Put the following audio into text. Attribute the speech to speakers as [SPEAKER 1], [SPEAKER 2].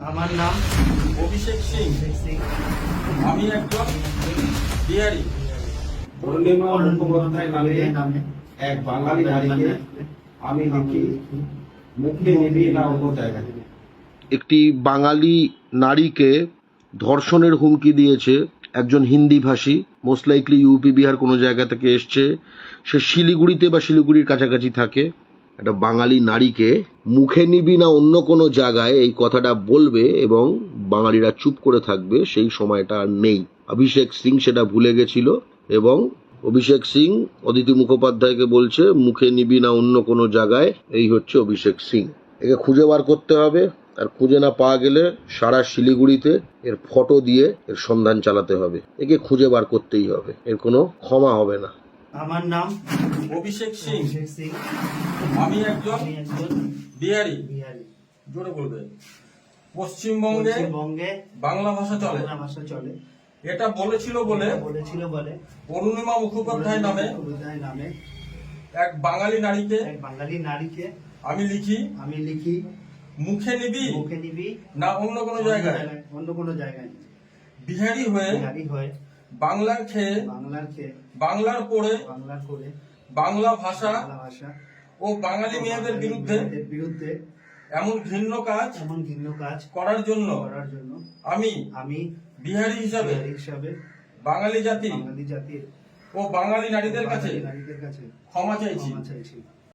[SPEAKER 1] আমার নাম
[SPEAKER 2] অভিষেক সিং। আমি একজন বিহারি।
[SPEAKER 3] পূর্ণিমা মুখোপাধ্যায় নামে এক বাঙালি নারীকে আমি লিখি মুখে নিবি না অন্য জায়গায়।
[SPEAKER 4] একটি বাঙালি নারীকে ধর্ষণের হুমকি দিয়েছে একজন হিন্দি ভাষী মোস্ট লাইকলি ইউপি বিহার কোনো জায়গা থেকে এসছে। সে শিলিগুড়িতে বা শিলিগুড়ির কাছাকাছি থাকে। একটা বাঙালি নারীকে মুখে নিবি না অন্য কোনো জায়গায়, এই কথাটা বলবে এবং বাঙালিরা চুপ করে থাকবে, সেই সময়টা আর নেই। অভিষেক সিং সেটা ভুলে গেছিল এবং অভিষেক সিং, অদিতি মুখোপাধ্যায়কে বলছে, মুখে নিবি না অন্য কোনো জায়গায় এই হচ্ছে অভিষেক সিং। একে খুঁজে বার করতে হবে, আর খুঁজে না পাওয়া গেলে সারা শিলিগুড়িতে এর ফটো দিয়ে এর সন্ধান চালাতে হবে। একে খুঁজে বার করতেই হবে, এর কোনো ক্ষমা হবে না।
[SPEAKER 1] আমার নাম
[SPEAKER 2] অভিষেক সিং।
[SPEAKER 1] অভিষেক সিং।
[SPEAKER 2] আমি একজন
[SPEAKER 1] আমি একজন
[SPEAKER 2] বিহারি।
[SPEAKER 1] বিহারি।
[SPEAKER 2] জোরে বলবে। পশ্চিমবঙ্গে
[SPEAKER 1] পশ্চিমবঙ্গে
[SPEAKER 2] বাংলা ভাষা চলে।
[SPEAKER 1] বাংলা ভাষা চলে।
[SPEAKER 2] এটা বলেছিল বলে
[SPEAKER 1] বলেছিল বলে।
[SPEAKER 2] অরুণিমা মুখোপাধ্যায় নামে
[SPEAKER 1] মুখোপাধ্যায় নামে।
[SPEAKER 2] এক বাঙালি নারীকে
[SPEAKER 1] এক বাঙালি নারীকে
[SPEAKER 2] আমি লিখি।
[SPEAKER 1] আমি লিখি।
[SPEAKER 2] মুখে নিবি
[SPEAKER 1] মুখে নিবি
[SPEAKER 2] না অন্য কোনো জায়গায়
[SPEAKER 1] অন্য কোনো জায়গায়।
[SPEAKER 2] বিহারি হয়ে
[SPEAKER 1] বিহারি হয়ে
[SPEAKER 2] বাংলার খেয়ে
[SPEAKER 1] বাংলার খেয়ে
[SPEAKER 2] বাংলার পড়ে
[SPEAKER 1] বাংলার করে
[SPEAKER 2] বাংলা ভাষা
[SPEAKER 1] ভাষা
[SPEAKER 2] ও বাঙালি মেয়েদের বিরুদ্ধে
[SPEAKER 1] বিরুদ্ধে
[SPEAKER 2] এমন ঘৃণ্য কাজ
[SPEAKER 1] এমন ঘৃণ্য কাজ
[SPEAKER 2] করার জন্য
[SPEAKER 1] করার জন্য
[SPEAKER 2] আমি
[SPEAKER 1] আমি
[SPEAKER 2] বিহারি হিসাবে
[SPEAKER 1] হিসাবে
[SPEAKER 2] বাঙালি জাতি
[SPEAKER 1] বাঙালি জাতির
[SPEAKER 2] ও বাঙালি নারীদের কাছে
[SPEAKER 1] নারীদের কাছে
[SPEAKER 2] ক্ষমা চাইছি।
[SPEAKER 1] ক্ষমা চাইছি।